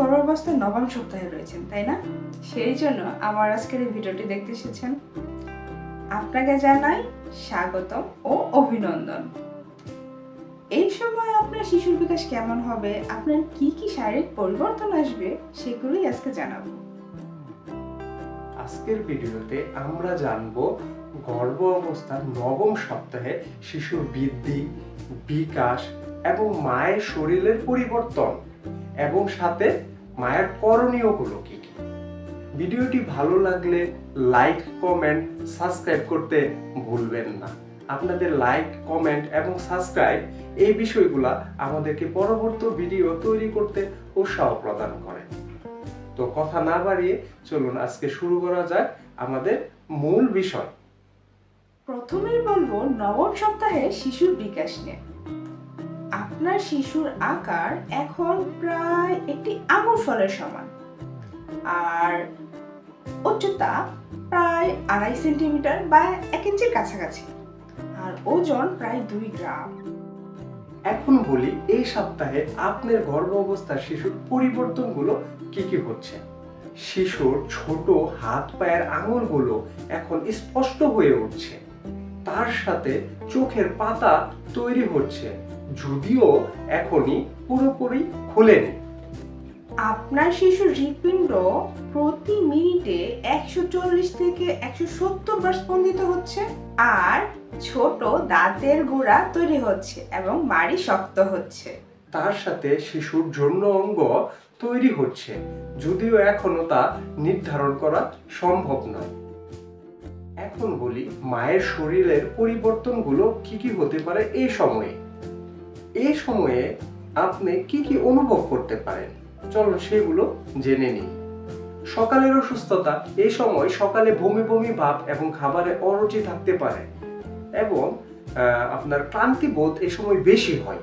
গর্ভাবস্থায় নবম সপ্তাহে রয়েছেন, তাই না? সেই জন্য আমার আজকের এই ভিডিওটি দেখতে এসেছেন। আপনাকে জানাই স্বাগতম ও অভিনন্দন। এই সময় আপনার শিশুর বিকাশ কেমন হবে? আপনার কি কি শারীরিক পরিবর্তন আসবে? সেগুলোই আজকে জানাব। আজকের ভিডিওতে আমরা জানব গর্ভ অবস্থার নবম সপ্তাহে শিশুর বৃদ্ধি, বিকাশ এবং মায়ের শরীরের পরিবর্তন এবং সাথে মায়ের করণীয়গুলো কি কি? ভিডিওটি ভালো লাগলে লাইক কমেন্ট সাবস্ক্রাইব করতে ভুলবেন না। আপনাদের লাইক কমেন্ট এবং সাবস্ক্রাইব এই বিষয়গুলা আমাদেরকে পরবর্তী ভিডিও তৈরি করতে উৎসাহ প্রদান করে। তো কথা না বাড়িয়ে চলুন আজকে শুরু করা যাক আমাদের মূল বিষয়। প্রথমেই বলব, নবম সপ্তাহে শিশুর বিকাশ নিয়ে। আপনার শিশুর আকার এখন প্রায় একটি আঙুর ফলের সমান। আর উচ্চতা প্রায় আড়াই সেন্টিমিটার বা এক ইঞ্চির কাছাকাছি। আর ওজন প্রায় দুই গ্রাম। এখন বলি, এই সপ্তাহে আপনার গর্ভ অবস্থার শিশুর পরিবর্তনগুলো কি কি হচ্ছে? শিশুর ছোট হাত পায়ের আঙুলগুলো এখন স্পষ্ট হয়ে উঠছে। তার সাথে চোখের পাতা তৈরি হচ্ছে। যদিও এখনই পুরোপুরি খুলেনি। আপনার শিশুর হৃৎপিণ্ড প্রতি মিনিটে একশো চল্লিশ থেকে একশো সত্তর বার স্পন্দিত হচ্ছে আর ছোট দাঁতের গোড়া তৈরি হচ্ছে এবং মাড়ি শক্ত হচ্ছে। তার সাথে শিশুর জন্য অঙ্গ তৈরি হচ্ছে। যদিও এখনও তা নির্ধারণ করা সম্ভব নয়। এখন বলি, মায়ের শরীরের পরিবর্তনগুলো কি কি হতে পারে এই সময়ে? এই সময়ে আপনি কি কি অনুভব করতে পারেন? চলো সেগুলো জেনে নিই। সকালের অসুস্থতা এই সময় সকালে বমি বমি ভাব এবং খাবারে অরুচি থাকতে পারে এবং আপনার ক্লান্তি বোধ এই সময় বেশি হয়।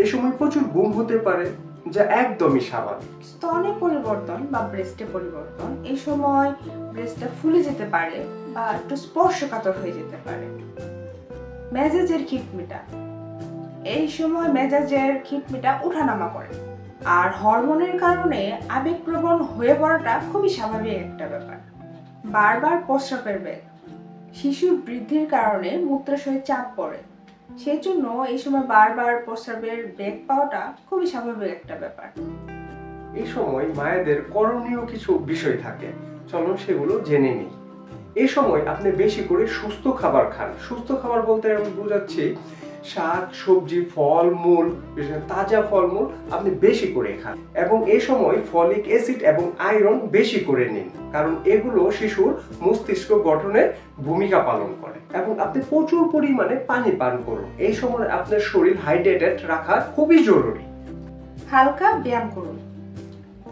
এই সময় প্রচুর ঘুম হতে পারে, যা একদমই স্বাভাবিক। স্তনে পরিবর্তন বা ব্রেস্টে পরিবর্তন এই সময় ব্রেস্টটা ফুলে যেতে পারে। একটু স্পর্শকাতর হয়ে যেতে পারে। মেজাজের খিটমিটা। এই সময় মেজাজের খিটমিটা উঠানামা করে। আর হরমোনের কারণে আবেগপ্রবণ হয়ে পড়াটা খুবই স্বাভাবিক একটা ব্যাপার। বারবার প্রস্রাবের বেগ। শিশুর বৃদ্ধির কারণে মূত্রাশয়ে চাপ পড়ে। সেই জন্য এই সময় বারবার প্রস্রাবের বেগ পাওয়াটা খুবই স্বাভাবিক একটা ব্যাপার। এই সময় মায়েদের করণীয় কিছু বিষয় থাকে। চলো সেগুলো জেনে নিই। এই সময় আপনি বেশি করে সুস্থ খাবার খান। সুস্থ খাবার বলতে আমি বোঝাচ্ছি, শাক, সবজি, ফল, মূল তাজা ফলমূল আপনি বেশি করে খান। এবং এ সময় ফলিক অ্যাসিড এবং আয়রন বেশি করে নিন। কারণ এগুলো শিশুর মস্তিষ্ক গঠনে ভূমিকা পালন করে। এবং আপনি প্রচুর পরিমাণে পানি পান করুন। এই সময় আপনার শরীর হাইড্রেটেড রাখা খুবই জরুরি। হালকা ব্যায়াম করুন।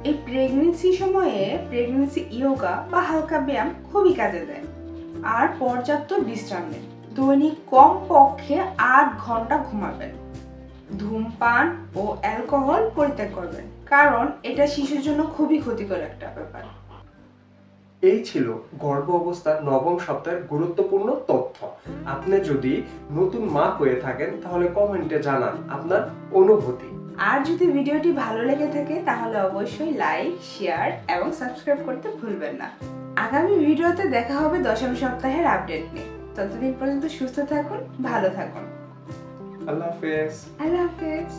এই প্রেগনেন্সি সময়ে প্রেগনেন্সি ইয়োগা বা হালকা ব্যায়াম খুবই কাজে দেয়। আর পর্যাপ্ত বিশ্রাম নেন দৈনিক কম পক্ষে আট ঘণ্টা ঘুমাবেন ধূমপান ও অ্যালকোহল পরিত্যাগ করবেন কারণ এটা শিশুর জন্য খুবই ক্ষতিকর একটা ব্যাপার। এই ছিল গর্ভ অবস্থার নবম সপ্তাহের গুরুত্বপূর্ণ তথ্য। আপনি যদি নতুন মা হয়ে থাকেন, তাহলে কমেন্টে জানান আপনার অনুভূতি। আর যদি ভিডিওটি ভালো লেগে থাকে তাহলে অবশ্যই লাইক শেয়ার এবং সাবস্ক্রাইব করতে ভুলবেন না। আগামী ভিডিওতে দেখা হবে দশম সপ্তাহের আপডেট নিয়ে। ততদিন পর্যন্ত সুস্থ থাকুন ভালো থাকুন। আল্লাহ হাফেজ। আল্লাহ হাফেজ।